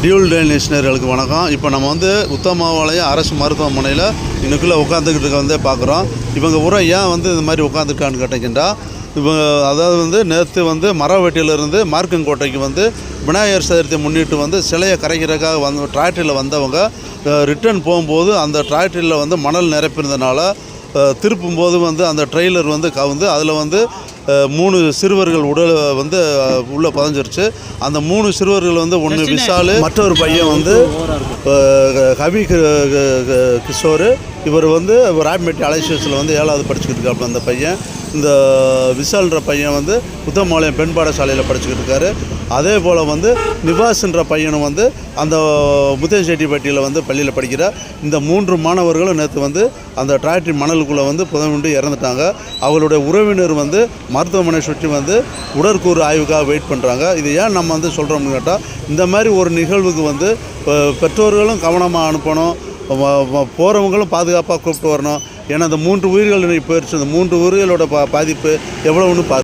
Dual டெலினேஷனர்களுக்கு வணக்கம். இப்போ நம்ம வந்து உத்தமாவாலயம் அரசு மருத்துவமனையில் இன்னைக்குள்ளே உட்காந்துக்கிட்டு இருக்க வந்து பார்க்குறோம். இவங்க உரம் ஏன் வந்து இந்த மாதிரி உட்காந்துருக்கான்னு கேட்டிங்கன்னா இவங்க அதாவது வந்து நேற்று வந்து மரவெட்டியிலிருந்து மார்க்கங்கோட்டைக்கு வந்து விநாயகர் சதுர்த்தி முன்னிட்டு வந்து சிலையை கரைக்கிறதுக்காக வந்து டிராக்டரியில் வந்தவங்க ரிட்டர்ன் போகும்போது அந்த டிராக்டரியில் வந்து மணல் நிரப்பியிருந்தனால திருப்பும்போது வந்து அந்த ட்ரெய்லர் வந்து கவுந்து அதில் வந்து மூணு சிறுவர்கள் உடல் வந்து உள்ள புதஞ்சிருச்சு. அந்த மூணு சிறுவர்கள் வந்து ஒன்று விஷால் மற்றொரு பையன் வந்து கவி கிஷோர். இவர் வந்து ராப்மெட்டி அலைசியஸில் வந்து ஏழாவது படிச்சுக்கிட்டு இருக்காப்புல அந்த பையன். இந்த விஷால்ன்ற பையன் வந்து உத்தமாலயம் பெண் பாடசாலையில் படிச்சுக்கிட்டு இருக்காரு. அதே போல் வந்து நிவாஸ்ன்ற பையனும் வந்து அந்த முத்தேஷெட்டிப்பட்டியில் வந்து பள்ளியில் படிக்கிற இந்த மூன்று மாணவர்களும் நேற்று வந்து அந்த டிராக்டரி மணலுக்குள்ளே வந்து புதவிண்டு இறந்துட்டாங்க. அவங்களுடைய உறவினர் வந்து மருத்துவமனை சுற்றி வந்து உடற்கூறு ஆய்வுக்காக வெயிட் பண்ணுறாங்க இது ஏன் நம்ம வந்து சொல்கிறோம்னு கேட்டால் இந்த மாதிரி ஒரு நிகழ்வுக்கு வந்து பெற்றோர்களும் கவனமாக அனுப்பணும். போகிறவங்களும் பாதுகாப்பாக கூப்பிட்டு வரணும். ஏன்னா அந்த மூன்று உயிர்கள் இன்னைக்கு போயிடுச்சு அந்த மூன்று உயிர்களோட பா பாதிப்பு எவ்வளோன்னு பார்த்து